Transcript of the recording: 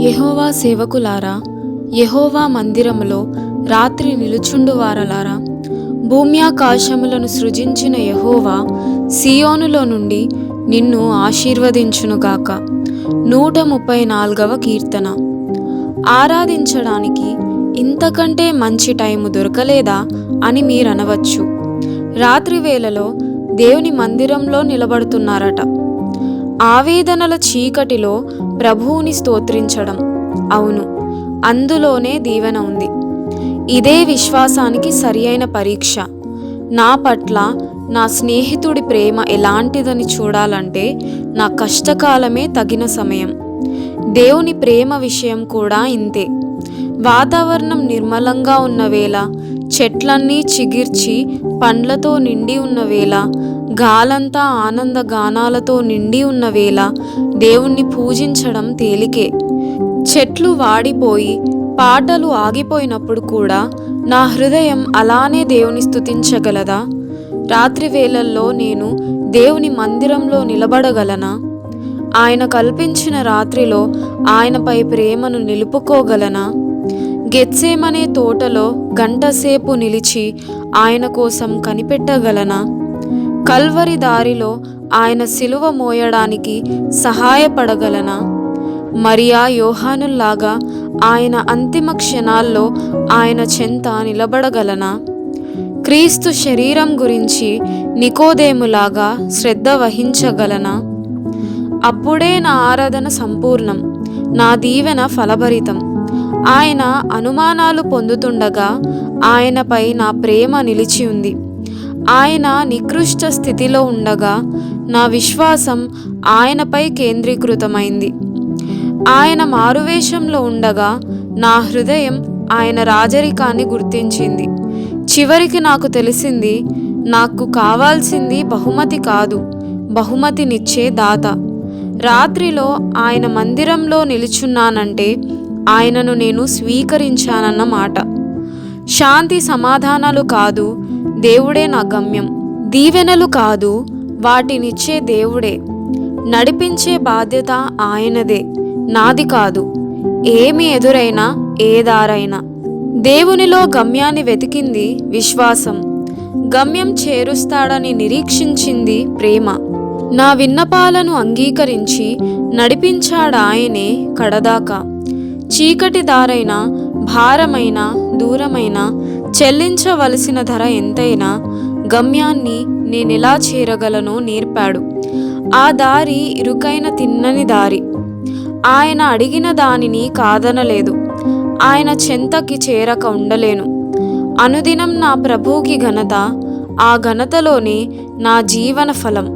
యహోవా సేవకులారా యహోవా మందిరములో రాత్రి నిలుచుండువారలారా. భూమ్యాకాశములను సృజించిన యహోవా సియోనులో నుండి నిన్ను ఆశీర్వదించునుగాక. నూట ముప్పై నాలుగవ కీర్తన. ఆరాధించడానికి ఇంతకంటే మంచి టైము దొరకలేదా అని మీరనవచ్చు. రాత్రి వేళలో దేవుని మందిరంలో నిలబడుతున్నారట. ఆవేదనల చీకటిలో ప్రభువుని స్తోత్రించడం. అవును అందులోనే దీవెన ఉంది. ఇదే విశ్వాసానికి సరియైన పరీక్ష. నా పట్ల నా స్నేహితుడి ప్రేమ ఎలాంటిదని చూడాలంటే నా కష్టకాలమే తగిన సమయం. దేవుని ప్రేమ విషయం కూడా ఇంతే. వాతావరణం నిర్మలంగా ఉన్న వేళ చెట్లన్నీ చిగిర్చి పండ్లతో నిండి ఉన్న వేళ గాలంతా ఆనంద గానాలతో నిండి ఉన్న వేళ దేవుణ్ణి పూజించడం తేలికే. చెట్లు వాడిపోయి పాటలు ఆగిపోయినప్పుడు కూడా నా హృదయం అలానే దేవుని స్థుతించగలదా రాత్రి వేళల్లో నేను దేవుని మందిరంలో నిలబడగలనా? ఆయన కల్పించిన రాత్రిలో ఆయనపై ప్రేమను నిలుపుకోగలనా? గెత్సేమనే తోటలో గంటసేపు నిలిచి ఆయన కోసం కనిపెట్టగలనా? కల్వరి దారిలో ఆయన సిలువ మోయడానికి సహాయపడగలనా? మరియా యోహానుల్లాగా ఆయన అంతిమ క్షణాల్లో ఆయన చెంత నిలబడగలనా? క్రీస్తు శరీరం గురించి నికోదేములాగా శ్రద్ధ వహించగలనా? అప్పుడే నా ఆరాధన సంపూర్ణం నా దీవెన ఫలభరితం. ఆయన అనుమానాలు పొందుతుండగా ఆయనపై నా ప్రేమ నిలిచి ఉంది. ఆయన నికృష్ట స్థితిలో ఉండగా నా విశ్వాసం ఆయనపై కేంద్రీకృతమైంది. ఆయన మారువేషంలో ఉండగా నా హృదయం ఆయన రాజరికాన్ని గుర్తించింది. చివరికి నాకు తెలిసింది నాకు కావాల్సింది బహుమతి కాదు బహుమతినిచ్చే దాత. రాత్రిలో ఆయన మందిరంలో నిలుచున్నానంటే ఆయనను నేను స్వీకరించానన్న మాట. శాంతి సమాధానాలు కాదు దేవుడే నా గమ్యం. దీవెనలు కాదు వాటినిచ్చే దేవుడే. నడిపించే బాధ్యత ఆయనదే నాది కాదు. ఏమి ఎదురైనా ఏ దారైనా. దేవునిలో గమ్యాన్ని వెతికింది విశ్వాసం. గమ్యం చేరుస్తాడని నిరీక్షించింది ప్రేమ. నా విన్నపాలను అంగీకరించి నడిపించాడాయనే కడదాకా. చీకటి దారైన భారమైన దూరమైన చెల్లించవలసిన ధర ఎంతైనా గమ్యాన్ని నేనెలా చేరగలను నేర్పాడు. ఆ దారి ఇరుకైన తిన్నని దారి. ఆయన అడిగిన దానిని కాదనలేదు. ఆయన చెంతకి చేరక ఉండలేను. అనుదినం నా ప్రభువుకి ఘనత ఆ ఘనతలోనే నా జీవన ఫలం.